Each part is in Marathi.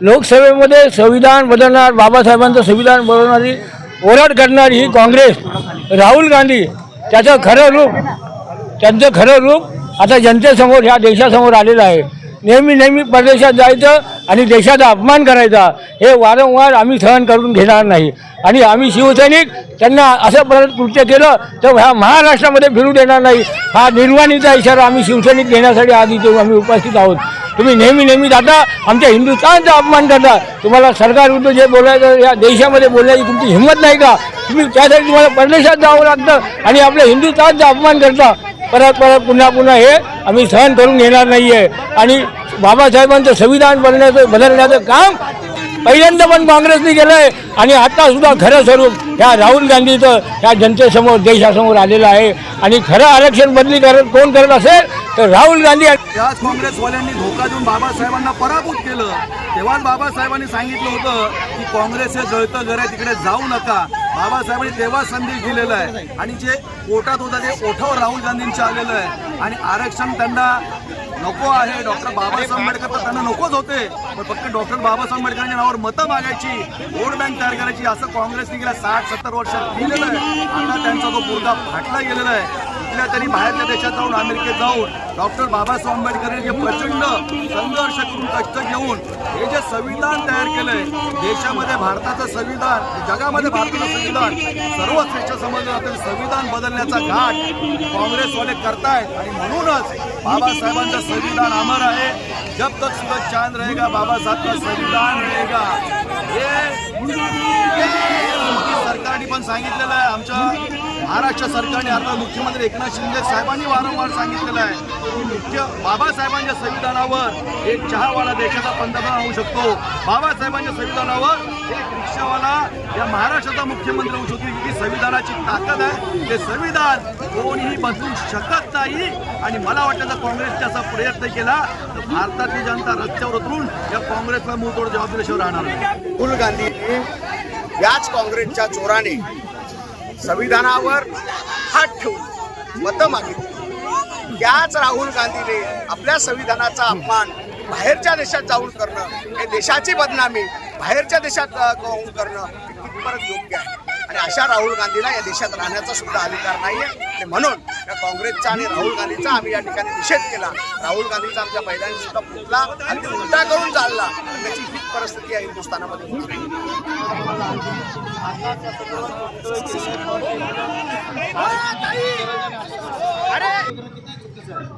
लोकसभेमध्ये संविधान बदलणार बाबासाहेबांचं संविधान बदलणारी ओरड करणारी ही काँग्रेस राहुल गांधी त्याचं खरं रूप त्यांचं खरं रूप आता जनतेसमोर ह्या देशासमोर आलेलं आहे. नेहमी नेहमी परदेशात जायचं आणि देशाचा अपमान करायचा हे वारंवार आम्ही सहन करून घेणार नाही. आणि आम्ही शिवसैनिक त्यांना असं परत कृत्य केलं तर ह्या महाराष्ट्रामध्ये फिरू देणार नाही. हा निर्वाणीचा इशारा आम्ही शिवसैनिक घेण्यासाठी आज इथे आम्ही उपस्थित आहोत. तुम्ही नेहमी नेहमी जाता आमच्या हिंदुस्थानचा अपमान करता. तुम्हाला सरकारविरुद्ध जे बोलायचं या देशामध्ये बोलण्याची तुमची हिंमत नाही का? तुम्ही त्यासाठी तुम्हाला परदेशात जावं लागतं आणि आपल्या हिंदुस्थानचा अपमान करता. परत परत पुन्हा पुन्हा हे आम्ही सहन करून घेणार नाही आहे आणि बाबासाहेबांचं संविधान बनण्याचं बदलण्याचं काम पहिल्यांदा पण काँग्रेसने केलंय आणि आता सुद्धा खरं स्वरूप ह्या राहुल गांधीचं ह्या जनतेसमोर देशासमोर आलेलं आहे. आणि खरं आरक्षण बदली करत कोण करत असेल तर राहुल गांधी त्याच काँग्रेसवाल्यांनी धोका देऊन बाबासाहेबांना पराभूत केलं. तेव्हाच बाबासाहेबांनी सांगितलं होतं की काँग्रेस हे जळतं घर आहे तिकडे जाऊ नका. बाबासाहेबांनी तेव्हा संदेश दिलेला आहे. आणि जे पोटात होतं ते ओठावर राहुल गांधींचं आलेलं आहे. आणि आरक्षण त्यांना नको आहे. डॉक्टर बाबासाहेब आंबेडकर तर त्यांना नकोच होते. पण फक्त डॉक्टर बाबासाहेब आंबेडकरांच्या नावावर मतं मागायची वोट बँक तयार करायची असं काँग्रेसने गेल्या साठ सत्तर वर्षात केलेलं आहे. आता त्यांचा तो मुर्गा फाटला गेलेला आहे. कुठल्या तरी बाहेरच्या देशात जाऊन अमेरिकेत जाऊन डॉक्टर बाबासाहेब आंबेडकर जे प्रचंड संघर्ष करून कष्ट घेऊन हे जे संविधान तयार केलंय देशामध्ये भारताचं संविधान जगामध्ये भारताचं संविधान सर्वश्रेष्ठ समजलं जातं संविधान बदलण्याचा घाट काँग्रेसवाले करतायत. आणि म्हणूनच बाबासाहेबांचं संविधान अमर आहे. जब तक सुद्धा चांद रहेगा बाबासाहेबचं संविधान रहेगा. हे सरकारने पण सांगितलेलं आहे. आमच्या महाराष्ट्र सरकारने आता मुख्यमंत्री एकनाथ शिंदे साहेबांनी वारंवार सांगितलेलं आहे की मुख्य बाबासाहेबांच्या संविधानावर एक चहावाला देशाचा पंतप्रधान होऊ शकतो. बाबासाहेबांच्या संविधानावर एक रिक्षावाला या महाराष्ट्राचा मुख्यमंत्री होऊ शकतो. ही संविधानाची ताकद आहे. ते संविधान कोणीही बदलू शकत नाही. आणि मला वाटतं जर काँग्रेसने असा प्रयत्न केला तर भारतातली जनता रस्त्यावर उतरून या काँग्रेसला मुंहतोड जबाब राहणार राहुल गांधी याच काँग्रेसच्या चोराने संविधानावर हात ठेवून मतं मागितली. त्याच राहुल गांधीने आपल्या संविधानाचा अपमान बाहेरच्या देशात जाऊन करणं हे देशाची बदनामी बाहेरच्या देशात जाऊन करणं कितपर्यंत योग्य आहे? आणि अशा राहुल गांधीला या देशात राहण्याचा सुद्धा अधिकार नाही आहे आणि म्हणून या काँग्रेसचा आणि राहुल गांधीचा आम्ही या ठिकाणी निषेध केला. राहुल गांधीचा आमच्या महिलांनी सुद्धा फुटला आणि ते उलटा करून चालला. त्याची हीच परिस्थिती या हिंदुस्थानामध्ये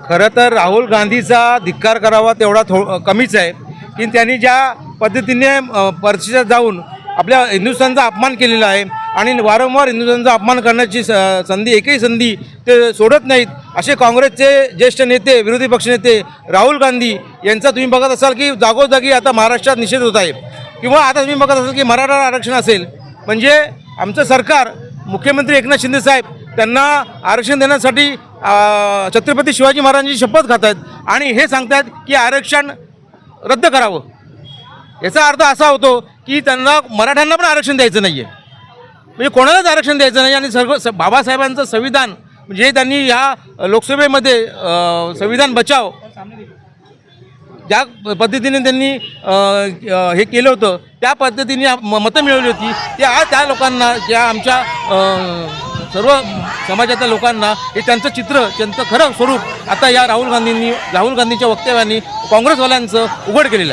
खरं तर राहुल गांधीचा धिक्कार करावा तेवढा थो कमीच आहे. की त्यांनी ज्या पद्धतीने अ, परिषदेत जाऊन आपल्या हिंदुस्थानचा अपमान केलेला आहे आणि वारंवार हिंदुस्थानचा अपमान करण्याची स संधी एकही संधी ते सोडत नाहीत. असे काँग्रेसचे ज्येष्ठ नेते विरोधी पक्षनेते राहुल गांधी यांचा तुम्ही बघत असाल की जागोजागी आता महाराष्ट्रात निषेध होत आहे. किंवा आता तुम्ही बघत असाल की मराठा आरक्षण असेल. म्हणजे आमचं सरकार मुख्यमंत्री एकनाथ शिंदे साहेब त्यांना आरक्षण देण्यासाठी छत्रपती शिवाजी महाराजांची शपथ खात आहेत आणि हे सांगतात की आरक्षण रद्द करावं. याचा अर्थ असा होतो की त्यांना मराठ्यांना पण आरक्षण द्यायचं नाही आहे म्हणजे कोणालाच आरक्षण द्यायचं नाही आणि सर्व स बाबासाहेबांचं संविधान जे त्यांनी ह्या लोकसभेमध्ये संविधान बचाव ज्या पद्धतीने त्यांनी हे केलं होतं त्या पद्धतीने म- मतं मिळवली होती. ते आज त्या लोकांना ज्या आमच्या सर्व समाजातल्या लोकांना हे त्यांचं चित्र त्यांचं खरं स्वरूप आता या राहुल गांधींनी राहुल गांधींच्या वक्तव्याने काँग्रेसवाल्यांचं उघड केलेलं आहे.